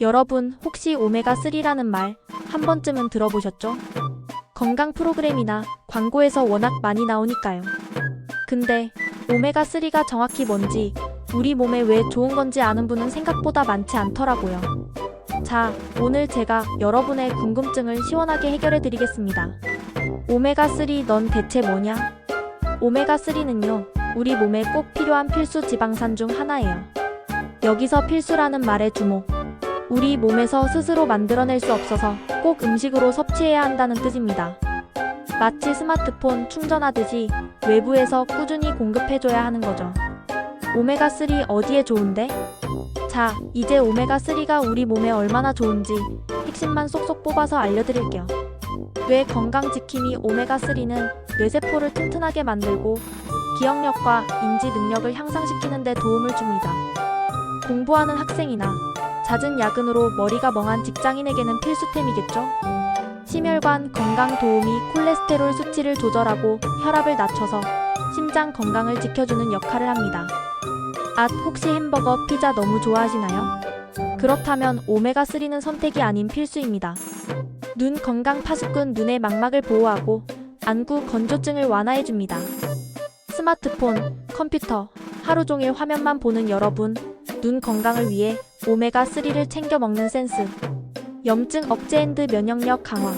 여러분 혹시 오메가3라는 말 한 번쯤은 들어보셨죠? 건강 프로그램이나 광고에서 워낙 많이 나오니까요. 근데 오메가3가 정확히 뭔지 우리 몸에 왜 좋은 건지 아는 분은 생각보다 많지 않더라고요. 자, 오늘 제가 여러분의 궁금증을 시원하게 해결해 드리겠습니다. 오메가3 넌 대체 뭐냐? 오메가3는요, 우리 몸에 꼭 필요한 필수 지방산 중 하나예요. 여기서 필수라는 말의 주목. 우리 몸에서 스스로 만들어낼 수 없어서 꼭 음식으로 섭취해야 한다는 뜻입니다. 마치 스마트폰 충전하듯이 외부에서 꾸준히 공급해줘야 하는 거죠. 오메가3 어디에 좋은데? 자, 이제 오메가3가 우리 몸에 얼마나 좋은지 핵심만 쏙쏙 뽑아서 알려드릴게요. 뇌 건강 지킴이 오메가3는 뇌세포를 튼튼하게 만들고 기억력과 인지 능력을 향상시키는 데 도움을 줍니다. 공부하는 학생이나 잦은 야근으로 머리가 멍한 직장인에게는 필수템이겠죠? 심혈관 건강 도우미 콜레스테롤 수치를 조절하고 혈압을 낮춰서 심장 건강을 지켜주는 역할을 합니다. 아, 혹시 햄버거, 피자 너무 좋아하시나요? 그렇다면 오메가3는 선택이 아닌 필수입니다. 눈 건강 파수꾼 눈의 망막을 보호하고 안구 건조증을 완화해줍니다. 스마트폰, 컴퓨터, 하루 종일 화면만 보는 여러분, 눈 건강을 위해 오메가3를 챙겨 먹는 센스. 염증 억제 앤드 면역력 강화.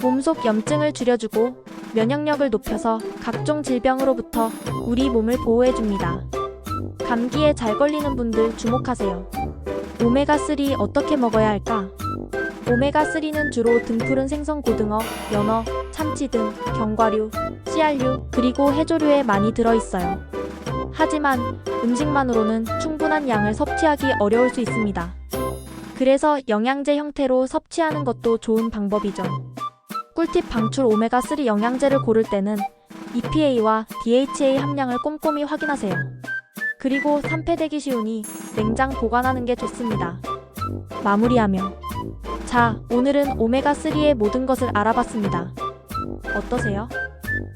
몸속 염증을 줄여주고 면역력을 높여서 각종 질병으로부터 우리 몸을 보호해줍니다. 감기에 잘 걸리는 분들 주목하세요. 오메가3 어떻게 먹어야 할까? 오메가3는 주로 등푸른 생선 고등어, 연어, 참치 등 견과류, 씨알류, 그리고 해조류에 많이 들어있어요. 하지만 음식만으로는 충분한 양을 섭취하기 어려울 수 있습니다. 그래서 영양제 형태로 섭취하는 것도 좋은 방법이죠. 꿀팁 방출 오메가3 영양제를 고를 때는 EPA와 DHA 함량을 꼼꼼히 확인하세요. 그리고 산패되기 쉬우니 냉장 보관하는 게 좋습니다. 마무리하며 자, 오늘은 오메가3의 모든 것을 알아봤습니다. 어떠세요?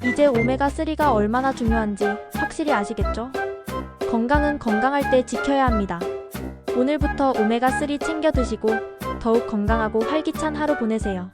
이제 오메가3가 얼마나 중요한지 확실히 아시겠죠? 건강은 건강할 때 지켜야 합니다. 오늘부터 오메가3 챙겨 드시고 더욱 건강하고 활기찬 하루 보내세요.